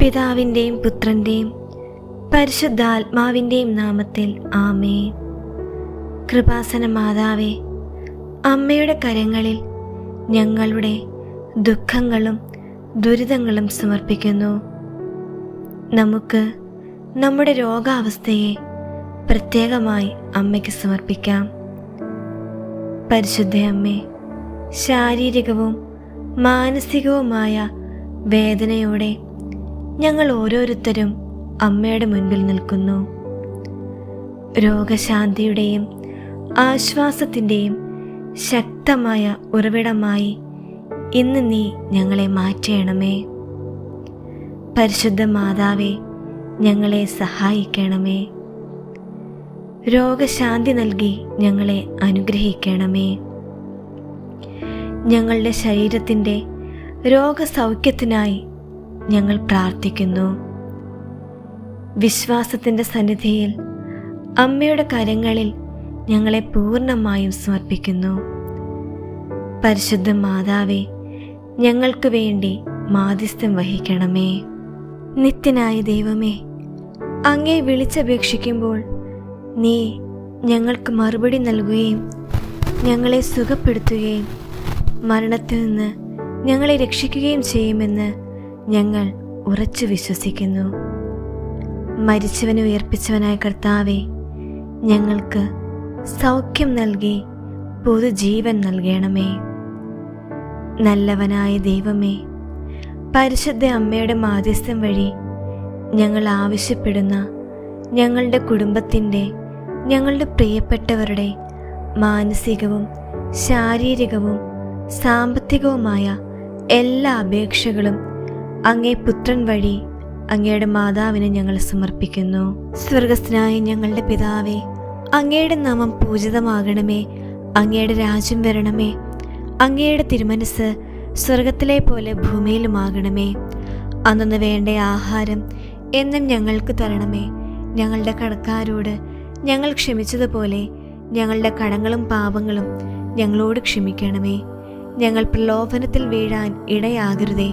പിതാവിന്റെയും പുത്രന്റെയും പരിശുദ്ധാത്മാവിന്റെയും നാമത്തിൽ ആമേ കൃപാസന മാതാവേ അമ്മയുടെ കരങ്ങളിൽ ഞങ്ങളുടെ ദുഃഖങ്ങളും ദുരിതങ്ങളും സമർപ്പിക്കുന്നു. നമുക്ക് നമ്മുടെ രോഗാവസ്ഥയെ പ്രത്യേകമായി അമ്മയ്ക്ക് സമർപ്പിക്കാം. പരിശുദ്ധ അമ്മേ ശാരീരികവും മാനസികവുമായ വേദനയോടെ ഞങ്ങൾ ഓരോരുത്തരും അമ്മയുടെ മുൻപിൽ നിൽക്കുന്നു. രോഗശാന്തിയുടെയും ആശ്വാസത്തിന്റെയും ശക്തമായ ഉറവിടമായി ഇന്ന് നീ ഞങ്ങളെ മാറ്റണമേ. പരിശുദ്ധ മാതാവേ ഞങ്ങളെ സഹായിക്കണമേ. രോഗശാന്തി നൽകി ഞങ്ങളെ അനുഗ്രഹിക്കണമേ. ഞങ്ങളുടെ ശരീരത്തിന്റെ രോഗസൗഖ്യത്തിനായി ഞങ്ങൾ പ്രാർത്ഥിക്കുന്നു. വിശ്വാസത്തിന്റെ സന്നിധിയിൽ അമ്മയുടെ കരങ്ങളിൽ ഞങ്ങളെ പൂർണമായും സമർപ്പിക്കുന്നു. പരിശുദ്ധ മാതാവേ ഞങ്ങൾക്ക് വേണ്ടി മാധ്യസ്ഥം വഹിക്കണമേ. നിത്യനായ ദൈവമേ അങ്ങേ വിളിച്ചപേക്ഷിക്കുമ്പോൾ നീ ഞങ്ങൾക്ക് മറുപടി നൽകുകയും ഞങ്ങളെ സുഖപ്പെടുത്തുകയും മരണത്തിൽ നിന്ന് ഞങ്ങളെ രക്ഷിക്കുകയും ചെയ്യുമെന്ന് ഞങ്ങൾ ഉറച്ചു വിശ്വസിക്കുന്നു. മരിച്ചവനെ ഉയർപ്പിച്ചവനായ കർത്താവെ ഞങ്ങൾക്ക് സൗഖ്യം നൽകി പുതുജീവൻ നൽകണമേ. നല്ലവനായ ദൈവമേ പരിശുദ്ധ അമ്മയുടെ മാധ്യസ്ഥം വഴി ഞങ്ങൾ ആവശ്യപ്പെടുന്ന ഞങ്ങളുടെ കുടുംബത്തിന്റെ ഞങ്ങളുടെ പ്രിയപ്പെട്ടവരുടെ മാനസികവും ശാരീരികവും സാമ്പത്തികവുമായ എല്ലാ അപേക്ഷകളും അങ്ങേ പുത്രൻ വഴി അങ്ങയുടെ മാതാവിനെ ഞങ്ങൾ സമർപ്പിക്കുന്നു. സ്വർഗസ്ഥനായ ഞങ്ങളുടെ പിതാവേ അങ്ങയുടെ നാമം പൂജിതമാകണമേ അങ്ങയുടെ രാജ്യം വരണമേ അങ്ങയുടെ തിരുമനസ് സ്വർഗത്തിലെ പോലെ ഭൂമിയിലുമാകണമേ. അന്നു വേണ്ട ആഹാരം എന്നും ഞങ്ങൾക്ക് തരണമേ. ഞങ്ങളുടെ കടക്കാരോട് ഞങ്ങൾ ക്ഷമിച്ചതുപോലെ ഞങ്ങളുടെ കടങ്ങളും പാപങ്ങളും ഞങ്ങളോട് ക്ഷമിക്കണമേ. ഞങ്ങൾ പ്രലോഭനത്തിൽ വീഴാൻ ഇടയാകരുതേ.